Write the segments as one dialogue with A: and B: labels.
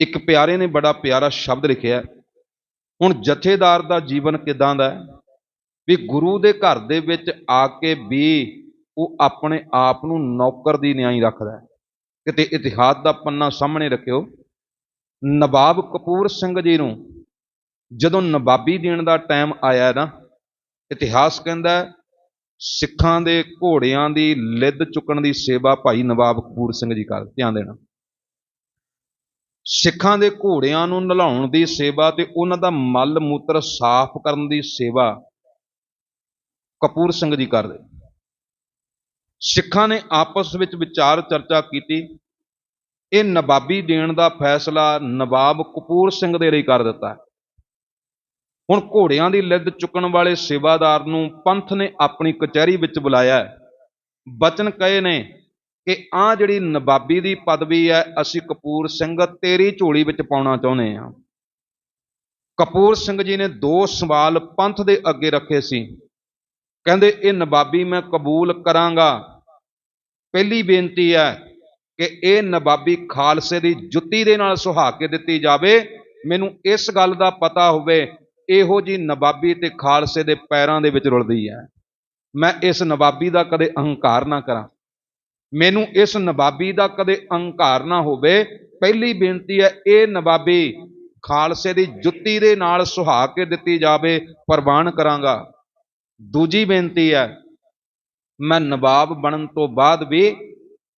A: ਇੱਕ ਪਿਆਰੇ ਨੇ ਬੜਾ ਪਿਆਰਾ ਸ਼ਬਦ ਲਿਖਿਆ ਹੁਣ ਜਥੇਦਾਰ ਦਾ ਜੀਵਨ ਕਿਦਾਂ ਦਾ ਹੈ? ਵੀ ਗੁਰੂ ਦੇ ਘਰ ਦੇ ਵਿੱਚ ਆ ਕੇ ਵੀ ਉਹ ਆਪਣੇ ਆਪ ਨੂੰ ਨੌਕਰ ਦੀ ਨਿਆਈ ਰੱਖਦਾ ਕਿਤੇ ਇਤਿਹਾਸ ਦਾ ਪੰਨਾ ਸਾਹਮਣੇ ਰੱਖਿਓ। ਨਵਾਬ ਕਪੂਰ ਸਿੰਘ ਜੀ ਨੂੰ ਜਦੋਂ ਨਵਾਬੀ ਦੇਣ ਦਾ ਟਾਈਮ ਆਇਆ ਨਾ, ਇਤਿਹਾਸ ਕਹਿੰਦਾ ਸਿੱਖਾਂ ਦੇ ਘੋੜਿਆਂ ਦੀ ਲਿੱਦ ਚੁੱਕਣ ਦੀ ਸੇਵਾ ਭਾਈ ਨਵਾਬ ਕਪੂਰ ਸਿੰਘ ਜੀ ਕਰ, ਧਿਆਨ ਦੇਣਾ। ਸਿੱਖਾਂ ਦੇ ਘੋੜਿਆਂ ਨੂੰ ਨਲਾਉਣ ਦੀ ਸੇਵਾ ਤੇ ਉਹਨਾਂ ਦਾ ਮਲ ਮੂਤਰ ਸਾਫ਼ ਕਰਨ ਦੀ ਸੇਵਾ ਕਪੂਰ ਸਿੰਘ ਜੀ ਕਰਦੇ। ਸਿੱਖਾਂ ਨੇ ਆਪਸ ਵਿੱਚ ਵਿਚਾਰ ਚਰਚਾ ਕੀਤੀ। ਇਹ ਨਵਾਬੀ ਦੇਣ ਦਾ ਫੈਸਲਾ ਨਵਾਬ ਕਪੂਰ ਸਿੰਘ ਦੇ ਲਈ ਕਰ ਦਿੱਤਾ। ਹੁਣ ਘੋੜਿਆਂ ਦੀ ਲਿੱਦ ਚੁੱਕਣ ਵਾਲੇ ਸੇਵਾਦਾਰ ਨੂੰ ਪੰਥ ਨੇ ਆਪਣੀ ਕਚਹਿਰੀ ਵਿੱਚ ਬੁਲਾਇਆ। ਬਚਨ ਕਹੇ ਨੇ ਕਿ ਆਹ ਜਿਹੜੀ ਨਵਾਬੀ ਦੀ ਪਦਵੀ ਹੈ, ਅਸੀਂ ਕਪੂਰ ਸਿੰਘ ਤੇਰੀ ਝੋਲੀ ਵਿੱਚ ਪਾਉਣਾ ਚਾਹੁੰਦੇ ਹਾਂ। ਕਪੂਰ ਸਿੰਘ ਜੀ ਨੇ ਦੋ ਸਵਾਲ ਪੰਥ ਦੇ ਅੱਗੇ ਰੱਖੇ ਸੀ। ਕਹਿੰਦੇ, ਇਹ ਨਵਾਬੀ ਮੈਂ ਕਬੂਲ ਕਰਾਂਗਾ। ਪਹਿਲੀ ਬੇਨਤੀ ਹੈ ਕਿ ਇਹ ਨਵਾਬੀ ਖਾਲਸੇ ਦੀ ਜੁੱਤੀ ਦੇ ਨਾਲ ਸੁਹਾ ਕੇ ਦਿੱਤੀ ਜਾਵੇ। ਮੈਨੂੰ ਇਸ ਗੱਲ ਦਾ ਪਤਾ ਹੋਵੇ, ਇਹੋ ਜੀ ਨਵਾਬੀ ਤੇ ਖਾਲਸੇ ਦੇ ਪੈਰਾਂ ਦੇ ਵਿੱਚ ਰੁਲਦੀ ਹੈ। ਮੈਂ ਇਸ ਨਵਾਬੀ ਦਾ ਕਦੇ ਅਹੰਕਾਰ ਨਾ ਕਰਾਂ। ਮੈਨੂੰ ਇਸ ਨਵਾਬੀ ਦਾ ਕਦੇ ਅਹੰਕਾਰ ਨਾ ਹੋਵੇ। ਪਹਿਲੀ ਬੇਨਤੀ ਹੈ, ਇਹ ਨਵਾਬੀ ਖਾਲਸੇ ਦੀ ਜੁੱਤੀ ਦੇ ਨਾਲ ਸੁਹਾ ਕੇ ਦਿੱਤੀ ਜਾਵੇ, ਪ੍ਰਵਾਨ ਕਰਾਂਗਾ। ਦੂਜੀ ਬੇਨਤੀ ਹੈ, ਮੈਂ ਨਵਾਬ ਬਣਨ ਤੋਂ ਬਾਅਦ ਵੀ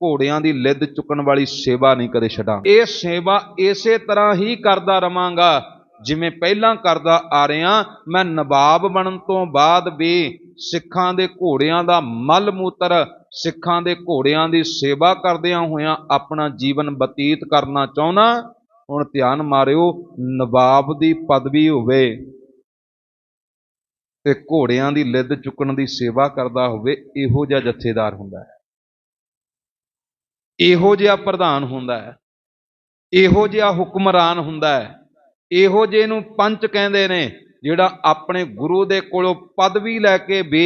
A: ਘੋੜਿਆਂ ਦੀ ਲਿੱਦ ਚੁੱਕਣ ਵਾਲੀ ਸੇਵਾ ਨਹੀਂ ਕਦੇ ਛੱਡਾਂ ਇਹ ਸੇਵਾ ਇਸੇ ਤਰ੍ਹਾਂ ਹੀ ਕਰਦਾ ਰਵਾਂਗਾ ਜਿਵੇਂ ਪਹਿਲਾਂ ਕਰਦਾ ਆ ਰਿਹਾ, ਮੈਂ ਨਵਾਬ ਬਣਨ ਤੋਂ ਬਾਅਦ ਵੀ ਸਿੱਖਾਂ ਦੇ ਘੋੜਿਆਂ ਦਾ ਮਲ ਮੂਤਰ, ਸਿੱਖਾਂ ਦੇ ਘੋੜਿਆਂ ਦੀ ਸੇਵਾ ਕਰਦਿਆਂ ਹੋਇਆਂ ਆਪਣਾ ਜੀਵਨ ਬਤੀਤ ਕਰਨਾ ਚਾਹੁੰਦਾ। ਹੁਣ ਧਿਆਨ ਮਾਰਿਓ, ਨਵਾਬ ਦੀ ਪਦਵੀ ਹੋਵੇ ਤੇ ਘੋੜਿਆਂ ਦੀ ਲਿੱਦ ਚੁੱਕਣ ਦੀ ਸੇਵਾ ਕਰਦਾ ਹੋਵੇ, ਇਹੋ ਜਿਹਾ ਜਥੇਦਾਰ ਹੁੰਦਾ ਹੈ। ਇਹੋ ਜਿਹਾ ਪ੍ਰਧਾਨ ਹੁੰਦਾ ਹੈ। ਇਹੋ ਜਿਹਾ ਹੁਕਮਰਾਨ ਹੁੰਦਾ ਹੈ। ਇਹੋ ਜਿਹੇ ਨੂੰ ਪੰਚ ਕਹਿੰਦੇ ਨੇ, ਜਿਹੜਾ ਆਪਣੇ ਗੁਰੂ ਦੇ ਕੋਲੋਂ ਪਦਵੀ ਲੈ ਕੇ ਵੀ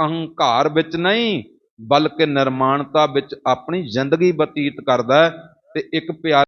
A: ਅਹੰਕਾਰ ਵਿੱਚ ਨਹੀਂ, ਬਲਕਿ ਨਿਰਮਾਣਤਾ ਵਿੱਚ ਆਪਣੀ ਜ਼ਿੰਦਗੀ ਬਤੀਤ ਕਰਦਾ ਤੇ ਇੱਕ ਪਿਆਰ